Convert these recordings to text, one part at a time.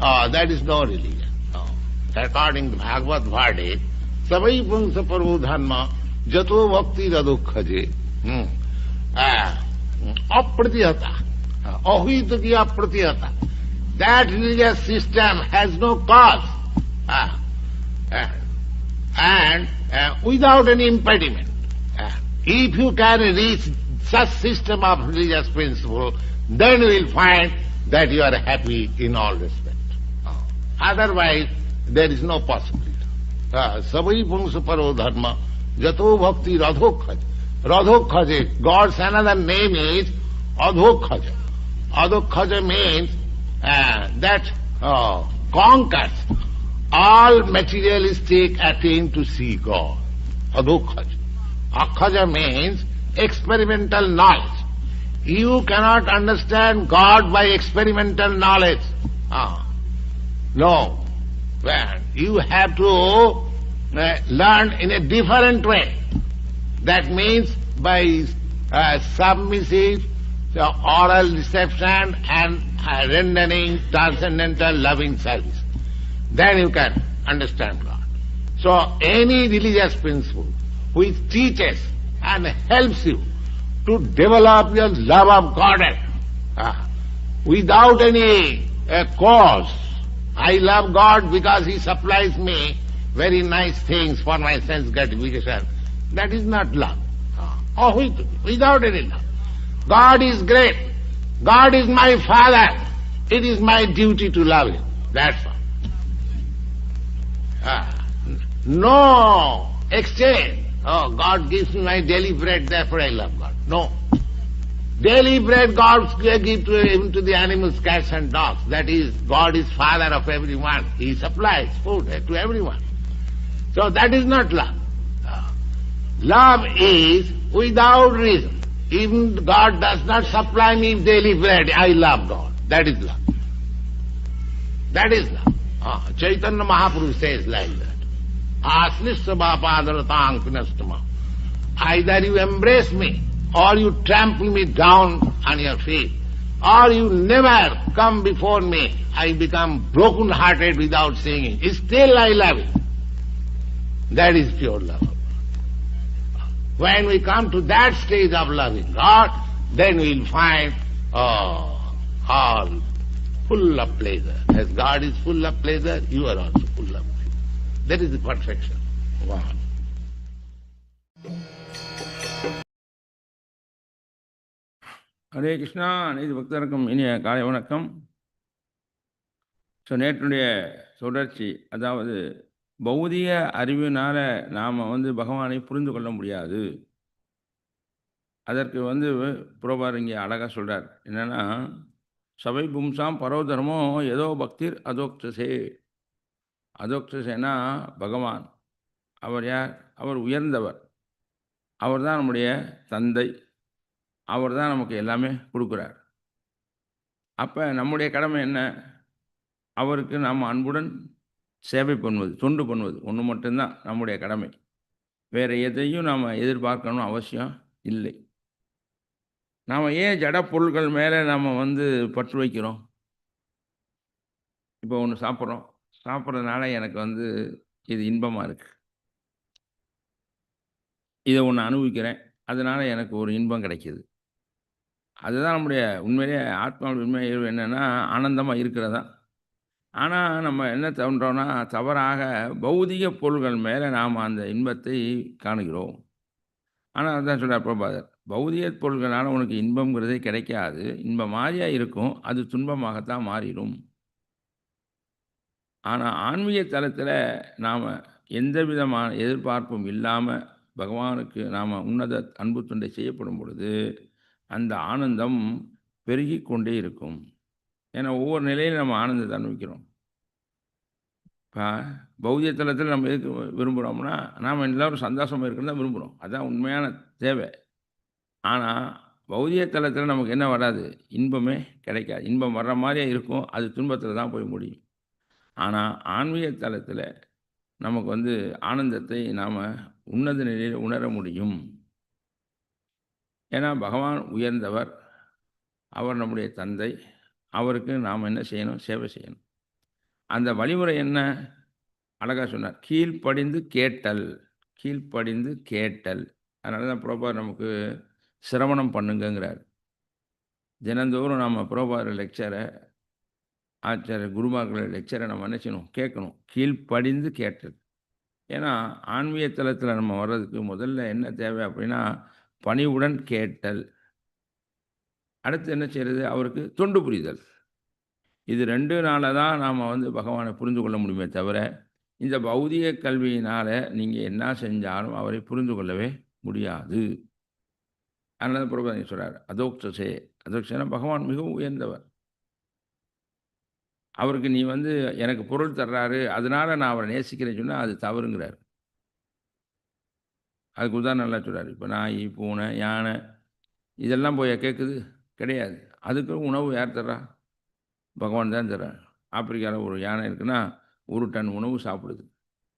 uh, that is no religion. No. According to Bhagavad Bhade, Savai Pungsa Parvo Dharma Jato Bhakti Radukhaje Apratihata Ahita ki apratihata That religious system has no cause. Ah, ah, and uh, without any impediment. Uh, if you can reach such system of religious principle, then you will find that you are happy in all respect. Otherwise there is no possibility सभी पुंस परो धर्म, जतो भक्ति रधो खज। रधो खजे गॉड सेना द नेम इज़ अधो खज। अधो खज means that conquers all materialistic attain to see God अधो खज। अखज means experimental knowledge you cannot understand God by experimental knowledge No. You have to uh, learn in a different way. That means by uh, submissive oral reception and uh, rendering transcendental loving service. Then you can understand God. So any religious principle which teaches and helps you to develop your love of God without any cause. I love God because He supplies me very nice things for my sense gratification. That is not love. Uh, oh, with, without any love. God is great. God is my Father. It is my duty to love Him. That's all. Ah, no exchange. Oh, God gives me my daily bread, therefore I love God. No. Daily bread God gives to, even to the animals, cats and dogs. That is, God is father of everyone. He supplies food to everyone. So that is not love. Love is without reason. Even God does not supply me daily bread, I love God. That is love. That is love. Ah, Chaitanya Mahaprabhu says like that. Pinastama. Either you embrace me, or you trample me down on your feet, or you never come before me. I become broken-hearted without singing. Still I love you. That is pure love. When we come to that stage of loving God, then we'll find oh, all full of pleasure. As God is full of pleasure, you are also full of pleasure. That is the perfection. One. Hare Krishna அனைத்து பக்தருக்கும் இனிய காலை வணக்கம். So நேற்றுடைய தொடர்ச்சி அதாவது பௌதிக அறிவினால் நாம் வந்து பகவானை புரிந்து கொள்ள முடியாது. அதற்கு வந்து புரோபார் இங்கே அழகாக சொல்கிறார் என்னென்னா சபை பும்சாம் பரோதர்மோ ஏதோ பக்திர் அதோக்ஷசே அதோக்ஷசேனா பகவான். அவர் யார்? அவர் உயர்ந்தவர். அவர் தான் நம்முடைய தந்தை. அவர் தான் நமக்கு எல்லாமே கொடுக்குறார். அப்போ நம்முடைய கடமை என்ன? அவருக்கு நாம் அன்புடன் சேவை பண்ணுவது தொண்டு பண்ணுவது. ஒன்று மட்டும்தான் நம்முடைய கடமை. வேறு எதையும் நாம் எதிர்பார்க்கணும் அவசியம் இல்லை. நாம் ஏன் ஜட பொருட்கள் மேலே நம்ம வந்து பற்று வைக்கிறோம்? இப்போ ஒன்று சாப்பிட்றோம். சாப்பிட்றதுனால எனக்கு வந்து இது இன்பமாக இருக்குது இதை ஒன்று அனுபவிக்கிறேன். அதனால் எனக்கு ஒரு இன்பம் கிடைக்கிது. அதுதான் நம்முடைய உண்மையிலேயே ஆத்மாவுடைய உண்மை இயல்பு என்னென்னா ஆனந்தமாக இருக்கிறதா? ஆனால் நம்ம என்ன தோன்றோன்னா தவறாக பௌதிக பொருள்கள் மேலே நாம் அந்த இன்பத்தை காணுகிறோம். ஆனால் அதான் சொல்கிறார் பிரபாதர் பௌதிக பொருள்களால் உனக்கு இன்பங்கிறதே கிடைக்காது. இன்பம் மாதிரியாக இருக்கும் அது துன்பமாகத்தான் மாறிடும். ஆனால் ஆன்மீக தளத்தில் நாம் எந்த விதமான எதிர்பார்ப்பும் இல்லாமல் பகவானுக்கு நாம் உன்னத அன்பு தொண்டை செய்யப்படும் பொழுது அந்த ஆனந்தம் பெருகி கொண்டே இருக்கும். ஏன்னா ஒவ்வொரு நிலையில் நம்ம ஆனந்தத்தை அனுபவிக்கிறோம். இப்போ பௌதிக தளத்தில் நம்ம எதுக்கு விரும்புகிறோம்னா நாம் எல்லோரும் சந்தோஷமாக இருக்கிறது தான் விரும்புகிறோம் அதுதான் உண்மையான தேவை. ஆனால் பௌதிய தளத்தில் நமக்கு என்ன வராது? இன்பமே கிடைக்காது. இன்பம் வர்ற மாதிரியே இருக்கும். அது துன்பத்தில் தான் போய் முடியும். ஆனால் ஆன்மீக தளத்தில் நமக்கு வந்து ஆனந்தத்தை நாம் உன்னத நிலையில் உணர முடியும். ஏன்னா பகவான் உயர்ந்தவர் அவர் நம்முடைய தந்தை அவருக்கு நாம் என்ன செய்யணும்? சேவை செய்யணும். அந்த வழிமுறை என்ன? அழகாக சொன்னார். கீழ்ப்படிந்து கேட்டல். கீழ்ப்படிந்து கேட்டல். அதனால தான் புரோபார் நமக்கு சிரவணம் பண்ணுங்கிறார் தினந்தோறும் நம்ம புரோபார் லெக்சரை ஆச்சாரிய குருமார்கள் லெக்சரை நம்ம என்ன செய்யணும்? கேட்கணும். கீழ்ப்படிந்து கேட்டல். ஏன்னா ஆன்மீக தளத்தில் நம்ம வர்றதுக்கு முதல்ல என்ன தேவை அப்படின்னா பணிவுடன் கேட்டல். அடுத்து என்ன செய்கிறது அவருக்கு தொண்டு புரிதல். இது ரெண்டு நாளில் தான் நாம் வந்து பகவானை புரிந்து கொள்ள முடியுமே தவிர இந்த பௌதிக கல்வியினால் நீங்கள் என்ன செஞ்சாலும் அவரை புரிந்து கொள்ளவே முடியாது. அதனால பிரபதி சொல்கிறார் அதோக்ஷசே அதோக்ஷனா பகவான் மிகவும் உயர்ந்தவர். அவருக்கு நீ வந்து எனக்கு பொருள் தர்றாரு அதனால் நான் அவரை நேசிக்கிறேன்னு சொன்னால் அது தவறுங்கிறார். அதுக்கு உதாரணம் நல்லா சொல்கிறார் இப்போ நாய் பூனை யானை இதெல்லாம் போய் கேட்குது கிடையாது. அதுக்கு உணவு யார் தர்றா? பகவான் தான் தர்றார். ஆப்பிரிக்காவில் ஒரு யானை இருக்குன்னா ஒரு டன் உணவு சாப்பிடுது.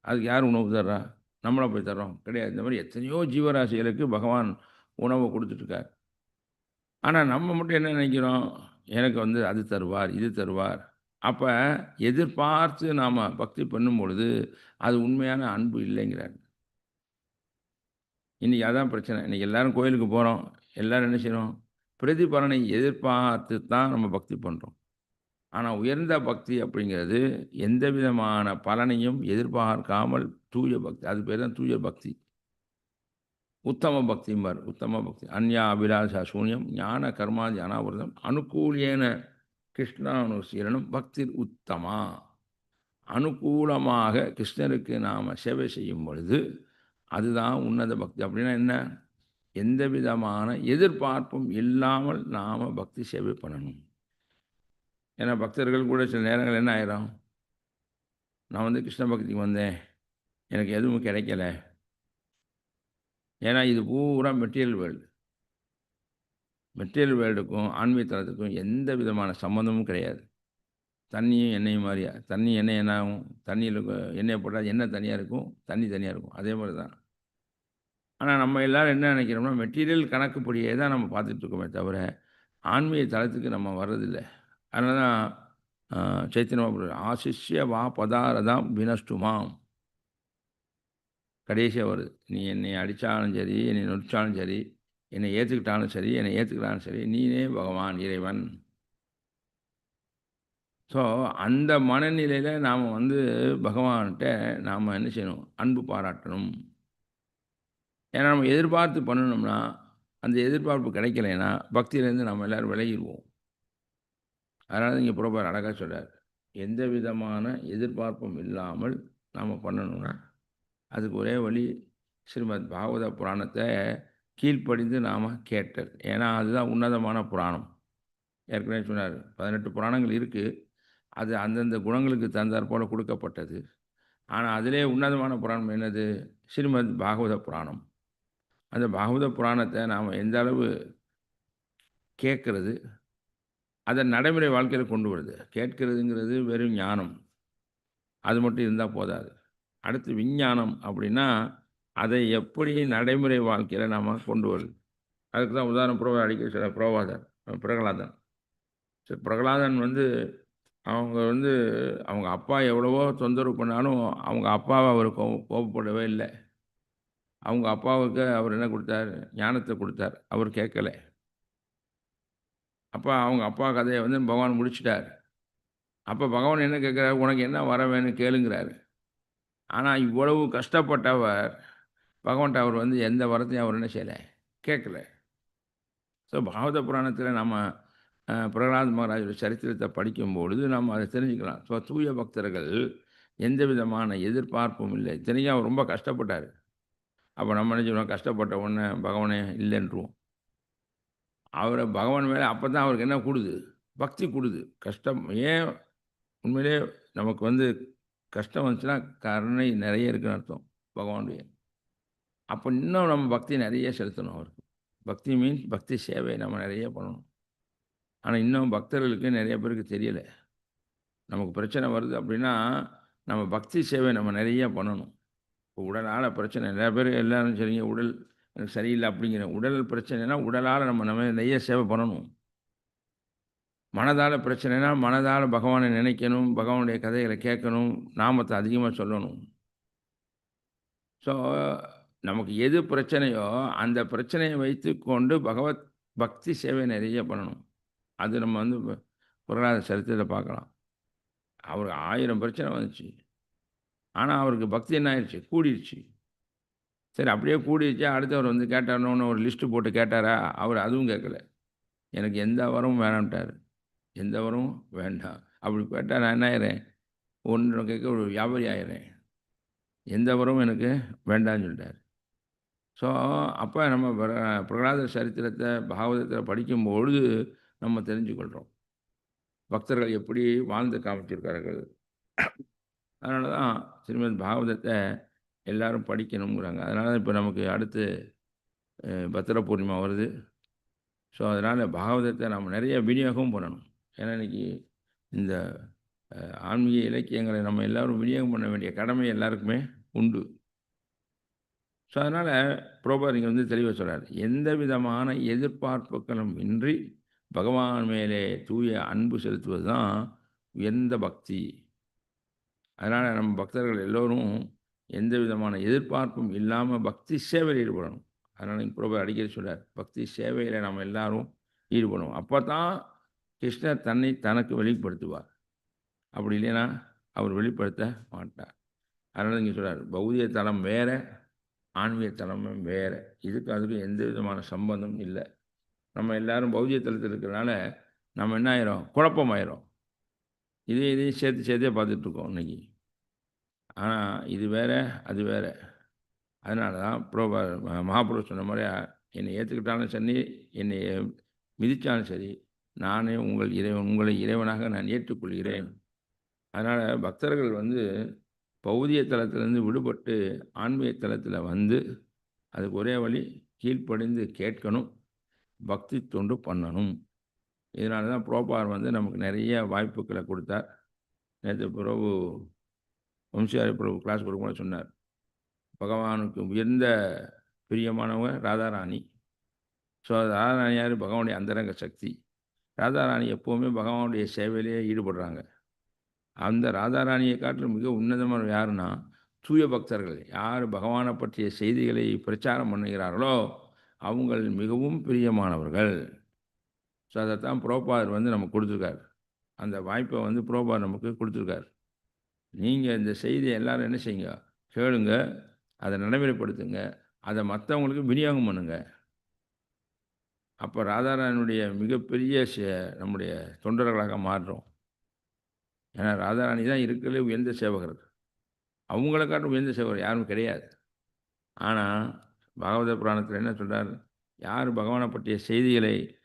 அதுக்கு யார் உணவு தர்றா? நம்மளை போய் தர்றோம். கிடையாது. இந்த மாதிரி எத்தனையோ ஜீவராசிகளுக்கு பகவான் உணவை கொடுத்துட்ருக்கார். ஆனால் நம்ம மட்டும் என்ன நினைக்கிறோம்? எனக்கு வந்து அது தருவார் இது தருவார். அப்போ எதிர்பார்த்து நாம் பக்தி பண்ணும் பொழுது அது உண்மையான அன்பு இல்லைங்கிறார். இன்றைக்கி அதான் பிரச்சனை. இன்றைக்கி எல்லோரும் கோயிலுக்கு போகிறோம் எல்லோரும் என்ன செய்கிறோம் பிரதிபலனை எதிர்பார்த்து தான் நம்ம பக்தி பண்ணுறோம் ஆனால் உயர்ந்த பக்தி அப்படிங்கிறது எந்த விதமான பலனையும் எதிர்பார்க்காமல் தூய பக்தி. அது பேர் தான் தூய பக்தி. உத்தம பக்திம்பார் உத்தம பக்தி. அந்யா அபிலாஷா சூன்யம் ஞான கர்மாதி அனாவிரதம் அனுகூலியன கிருஷ்ணானுசீலனும் பக்தி உத்தமா. அனுகூலமாக கிருஷ்ணருக்கு நாம் சேவை செய்யும் பொழுது அதுதான் உன்னத பக்தி. அப்படின்னா என்ன? எந்த விதமான எதிர்பார்ப்பும் இல்லாமல் நாம் பக்தி சேவை பண்ணணும். ஏன்னா பக்தர்கள் கூட சில நேரங்கள் என்ன ஆயிரும்? நான் வந்து கிருஷ்ண பக்திக்கு வந்தேன். எனக்கு எதுவும் கிடைக்கல. ஏன்னா இது பூரா மெட்டீரியல் வேர்ல்டு. மெட்டீரியல் வேர்ல்டுக்கும் ஆன்மீகத்தனத்துக்கும் எந்த விதமான சம்மந்தமும் கிடையாது. தண்ணியும் எண்ணெயும் மாதிரியா? தண்ணி எண்ணெய் என்ன ஆகும் தண்ணியில் எண்ணெய் போட்டால் எண்ணெய் தனியாக இருக்கும் தண்ணி தனியாக இருக்கும். அதே மாதிரி தான். ஆனால் நம்ம எல்லோரும் என்ன நினைக்கிறோம்னா மெட்டீரியல் கணக்குப்படியே தான் நம்ம பார்த்துட்ருக்கோமே தவிர ஆன்மீக தளத்துக்கு நம்ம வர்றதில்லை. அதனால தான் சைத்தன்யமாக ஆசிஷ்ய வா பதாரதாம் வினஷ்டுமாம். கடைசியாக வருது. நீ என்னை அடித்தாலும் சரி என்னை நொடித்தாலும் சரி என்னை ஏற்றுக்கிட்டாலும் சரி என்னை ஏற்றுக்கிட்டாலும் சரி நீனே பகவான் இறைவன். ஸோ அந்த மனநிலையில் நாம் வந்து பகவான்கிட்ட நாம் என்ன செய்யணும்? அன்பு பாராட்டணும். ஏன்னா நம்ம எதிர்பார்த்து பண்ணணும்னா அந்த எதிர்பார்ப்பு கிடைக்கலைன்னா பக்தியிலேருந்து நம்ம எல்லோரும் விலகிடுவோம். அதனால் இங்கே புறப்பார் அழகாக சொல்கிறார் எந்த விதமான எதிர்பார்ப்பும் இல்லாமல் நாம் பண்ணணும்னா அதுக்கு ஒரே வழி ஸ்ரீமத் பாகவத புராணத்தை கீழ்ப்படிந்து நாம் கேட்டல் ஏன்னா அதுதான் உன்னதமான புராணம். ஏற்கனவே சொன்னார் பதினெட்டு புராணங்கள் இருக்குது அது அந்தந்த குணங்களுக்கு தந்தார் போல் கொடுக்கப்பட்டது. ஆனால் அதிலே உன்னதமான புராணம் என்னது? ஸ்ரீமத் பாகவத புராணம். அந்த பாகவத புராணத்தை நாம் எந்த அளவு கேட்கறது அதை நடைமுறை வாழ்க்கையில் கொண்டு வருது. கேட்கிறதுங்கிறது வெறும் ஞானம். அது மட்டும் இருந்தால் போதாது. அடுத்து விஞ்ஞானம் அப்படின்னா அதை எப்படி நடைமுறை வாழ்க்கையில் நாம் கொண்டு வருது? அதுக்கு தான் உதாரணம் புரவ அடிக்க சில புரோவாதர் பிரகலாதன். சரி பிரகலாதன் வந்து அவங்க வந்து அவங்க அப்பா எவ்வளவோ தொந்தரவு பண்ணாலும் அவங்க அப்பாவை அவர் கோ கோபப்படவே இல்லை. அவங்க அப்பாவுக்கு அவர் என்ன கொடுத்தார்? ஞானத்தை கொடுத்தார். அவர் கேட்கல. அப்போ அவங்க அப்பா கதையை வந்து பகவான் முடிச்சிட்டார். அப்போ பகவான் என்ன கேட்குறாரு? உனக்கு என்ன வர வேணும்? கேளுங்கிறாரு. ஆனால் இவ்வளவு கஷ்டப்பட்டவர் பகவான்கிட்ட அவர் வந்து எந்த வரத்தையும் அவர் என்ன செய்யலை? கேட்கல. ஸோ பாகவத புராணத்தில் நம்ம பிரகலாத் மகாராஜோட சரித்திரத்தை படிக்கும்பொழுது நம்ம அதை தெரிஞ்சுக்கலாம். ஸோ தூய பக்தர்கள் எந்த விதமான எதிர்பார்ப்பும் இல்லை. இத்தனைக்கும் அவர் ரொம்ப கஷ்டப்பட்டார். அப்போ நம்ம என்ன சொல்லுவோம்? கஷ்டப்பட்ட உடனே பகவானே இல்லைன்றுவோம். அவரை பகவான் மேலே அப்போ தான் அவருக்கு என்ன கொடுது? பக்தி கொடுது. கஷ்டம் ஏன்? உண்மையிலே நமக்கு வந்து கஷ்டம் வந்துச்சுன்னா கருணை நிறைய இருக்குன்னு அர்த்தம் பகவானுடைய. அப்போ இன்னும் நம்ம பக்தி நிறைய செலுத்தணும் அவருக்கு. பக்தி மீன்ஸ் பக்தி சேவை நம்ம நிறைய பண்ணணும். ஆனால் இன்னும் பக்தர்களுக்கு நிறைய பேருக்கு தெரியலை. நமக்கு பிரச்சனை வருது அப்படின்னா நம்ம பக்தி சேவை நம்ம நிறைய பண்ணணும். இப்போ உடலால் பிரச்சனை நிறைய பேர் எல்லாரும் சரிங்க உடல் எனக்கு சரியில்லை அப்படிங்கிற உடல் பிரச்சனைனா உடலால் நம்ம நம்ம நிறைய சேவை பண்ணணும். மனதால் பிரச்சனைனா மனதால் பகவானை நினைக்கணும் பகவானுடைய கதைகளை கேட்கணும் நாமத்தை அதிகமாக சொல்லணும். ஸோ நமக்கு எது பிரச்சனையோ அந்த பிரச்சனையை வைத்து கொண்டு பகவத் பக்தி சேவை நிறைய பண்ணணும். அது நம்ம வந்து பொருளாதார பிரகலாத சரித்திரத்தை பார்க்கலாம். அவருக்கு ஆயிரம் பிரச்சனை வந்துச்சு. ஆனால் அவருக்கு பக்தி என்ன ஆயிடுச்சு கூடிடுச்சு சரி அப்படியே கூடிடுச்சு அடுத்தவர் வந்து கேட்டார்னு ஒரு லிஸ்ட்டு போட்டு கேட்டாரா? அவர் அதுவும் கேட்கல. எனக்கு எந்த வரமும் வேணாம்ட்டார். எந்த வரமும் வேண்டாம். அப்படி கேட்டால் நான் என்ன ஆயிடுறேன் ஒன்று கேட்க ஒரு வியாபாரி ஆயிடுறேன் எந்த வரமும் எனக்கு வேண்டாம்னு சொல்லிட்டார். ஸோ அப்போ நம்ம பிரகலாத சரித்திரத்தை பாகவதத்தில் படிக்கும்பொழுது நம்ம தெரிஞ்சுக்கொள்கிறோம் பக்தர்கள் எப்படி வாழ்ந்து காமிச்சிருக்கார்கள்? அதனால தான் ஸ்ரீமத் பாகவதத்தை எல்லாரும் படிக்கணுங்கிறாங்க அதனால தான் இப்போ நமக்கு அடுத்து பத்திர பூர்ணிமா வருது. ஸோ அதனால் பாகவதத்தை நம்ம நிறைய விநியோகம் பண்ணணும். ஏன்னா இன்னைக்கு இந்த ஆன்மீக இலக்கியங்களை நம்ம எல்லோரும் விநியோகம் பண்ண வேண்டிய கடமை எல்லாருக்குமே உண்டு. ஸோ அதனால் புரோபர் இங்கே வந்து தெளிவாக சொல்கிறார் எந்த விதமான எதிர்பார்ப்புகளும் இன்றி பகவான் மேலே தூய அன்பு செலுத்துவது தான் உயர்ந்த பக்தி. அதனால் நம்ம பக்தர்கள் எல்லோரும் எந்த விதமான எதிர்பார்ப்பும் இல்லாமல் பக்தி சேவையில் ஈடுபடணும். அதனால் இங்கே புரோபர் அடிக்கடி சொல்கிறார் பக்தி சேவையில் நம்ம எல்லாரும் ஈடுபடணும். அப்போ தான் கிருஷ்ணர் தன்னை தனக்கு வெளிப்படுத்துவார். அப்படி இல்லைன்னா அவர் வெளிப்படுத்த மாட்டார். அதனால் இங்கே சொல்கிறார் பௌதிய தலம் வேறு ஆன்மீக தலமும் வேறு. இதுக்கு அதுக்கு எந்த விதமான சம்பந்தமும் இல்லை. நம்ம எல்லாரும் பௌதிய தலத்தில் இருக்கிறனால நம்ம என்ன ஆயிரும்? குழப்பமாயிரும். இதே இதையும் சேர்த்து சேர்த்தே பார்த்துட்ருக்கோம் இன்றைக்கி இன்னைக்கு. ஆனால் இது வேற அது வேற. அதனால தான் புரோபா மகாபுருஷ் சொன்ன மாதிரி என்னை ஏற்றுக்கிட்டாலும் சரி என்னை மிதித்தாலும் சரி நானே உங்கள் இறைவன் உங்களை இறைவனாக நான் ஏற்றுக்கொள்கிறேன். அதனால் பக்தர்கள் வந்து பௌதிய தளத்திலேருந்து விடுபட்டு ஆன்மீக தலத்தில் வந்து அதுக்கு ஒரே வழி கீழ்ப்படிந்து கேட்கணும் பக்தி தொண்டு பண்ணணும். இதனால தான் புரோபார் வந்து நமக்கு நிறைய வாய்ப்புகளை கொடுத்தார். நேற்று பிரபு வம்சியாரி பிரபு கிளாஸ் கொடுக்கும்போது சொன்னார். பகவானுக்கு உயர்ந்த பிரியமானவங்க ராதாராணி. ஸோ ராதாராணி யார் பகவானுடைய அந்தரங்க சக்தி. ராதாராணி எப்போவுமே பகவானுடைய சேவையிலேயே ஈடுபடுறாங்க. அந்த ராதாராணியை காட்டிலும் மிக உன்னதமான யாருன்னா தூய பக்தர்கள். யார் பகவானை பற்றிய செய்திகளை பிரச்சாரம் பண்ணுகிறார்களோ அவங்கள் மிகவும் பிரியமானவர்கள். ஸோ அதைத்தான் புரோபார் வந்து நமக்கு கொடுத்துருக்காரு. அந்த வாய்ப்பை வந்து புரோபார் நமக்கு கொடுத்துருக்காரு. நீங்கள் இந்த செய்தியை எல்லோரும் என்ன செய்யுங்க? கேளுங்க. அதை நடைமுறைப்படுத்துங்க. அதை மற்றவங்களுக்கு விநியோகம் பண்ணுங்க. அப்போ ராதாராணியுடைய மிகப்பெரிய சே- நம்முடைய தொண்டர்களாக மாறுறோம். ஏன்னா ராதாராணி தான் இருக்கிறதுலே உயர்ந்த சேவகர். அவங்கள காட்டும் உயர்ந்த சேவகர் யாரும் கிடையாது. ஆனால் பாகவத புராணத்தில் என்ன சொல்கிறார் யார் பகவானை பற்றிய செய்திகளை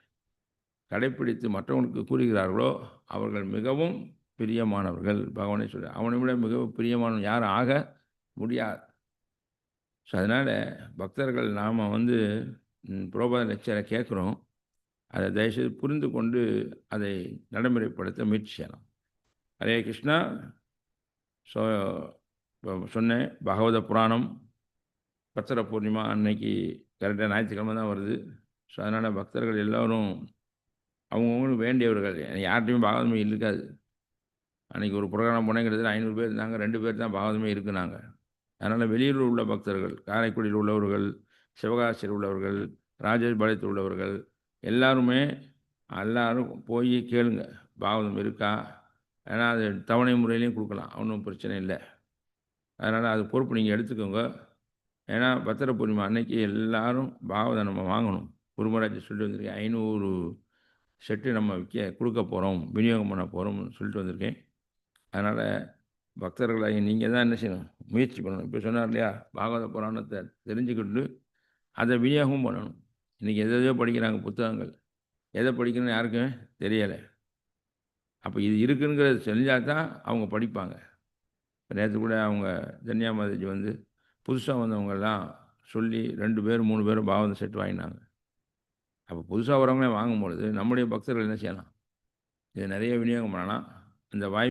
கடைப்பிடித்து மற்றவங்களுக்கு கூறுகிறார்களோ அவர்கள் மிகவும் பிரியமானவர்கள். பகவானே சொல்ல அவனை விட மிகவும் பிரியமானவன் யாரும் ஆக முடியாது. ஸோ அதனால் பக்தர்கள் நாம் வந்து புரோபாத லெக்சரை கேட்குறோம். அதை தயவுசெய்து புரிந்து கொண்டு அதை நடைமுறைப்படுத்த முயற்சி செய்யலாம். ஹரே கிருஷ்ணா. ஸோ இப்போ சொன்னேன் பகவத புராணம் பத்திர பூர்ணிமா அன்னைக்கு கரெக்டாக ஞாயிற்றுக்கிழமை தான் வருது. ஸோ அதனால் பக்தர்கள் எல்லோரும் அவங்கவுங்களுக்கு வேண்டியவர்கள் யார்கிட்டையும் பாகவதமே இருக்காது. அன்றைக்கி ஒரு புரோகிராம் போனேங்கிறதுல ஐநூறு பேர் இருந்தாங்க. ரெண்டு பேர் தான் பாகவதமே இருக்குனாங்க. அதனால் வெளியூரில் உள்ள பக்தர்கள் காரைக்குடியில் உள்ளவர்கள் சிவகாசியில் உள்ளவர்கள் ராஜபாளையத்தில் உள்ளவர்கள் எல்லாருமே எல்லாரும் போய் கேளுங்க. பாகவதம் இருக்கா? ஏன்னா அது தவணை முறையிலையும் கொடுக்கலாம். ஒன்றும் பிரச்சனை இல்லை. அதனால் அது பொறுப்பு நீங்கள் எடுத்துக்கோங்க. ஏன்னா பத்திர பூர்ணிமா அன்னைக்கு எல்லாரும் பாகவதம் நம்ம வாங்கணும். குருமராஜ் சொல்லிட்டு வந்திருக்கேன் ஐநூறு செட்டு நம்ம விற்க கொடுக்க போகிறோம் விநியோகம் பண்ண போகிறோம்னு சொல்லிட்டு வந்திருக்கேன். அதனால் பக்தர்களாகி நீங்கள் தான் என்ன செய்யணும்? முயற்சி பண்ணணும். இப்போ சொன்னார் இல்லையா? பாகவத புராணத்தை தெரிஞ்சுக்கிட்டு அதை விநியோகம் பண்ணணும். இன்றைக்கி எதை எதையோ படிக்கிறாங்க புத்தகங்கள். எதை படிக்கணும்னு யாருக்குமே தெரியலை. அப்போ இது இருக்குங்கிறத தெரிஞ்சால் தான் அவங்க படிப்பாங்க. நேற்று கூட அவங்க தன்யாமாதிஜி வந்து புதுசாக வந்தவங்கெல்லாம் சொல்லி ரெண்டு பேர் மூணு பேரும் பாவந்த செட் வாங்கினாங்க. அப்போ புதுசாக வரவங்களே வாங்கும் பொழுது நம்முடைய பக்தர்கள் என்ன செய்யலாம்? இதை நிறைய விநியோகம் பண்ணலாம். இந்த வாய்ப்பு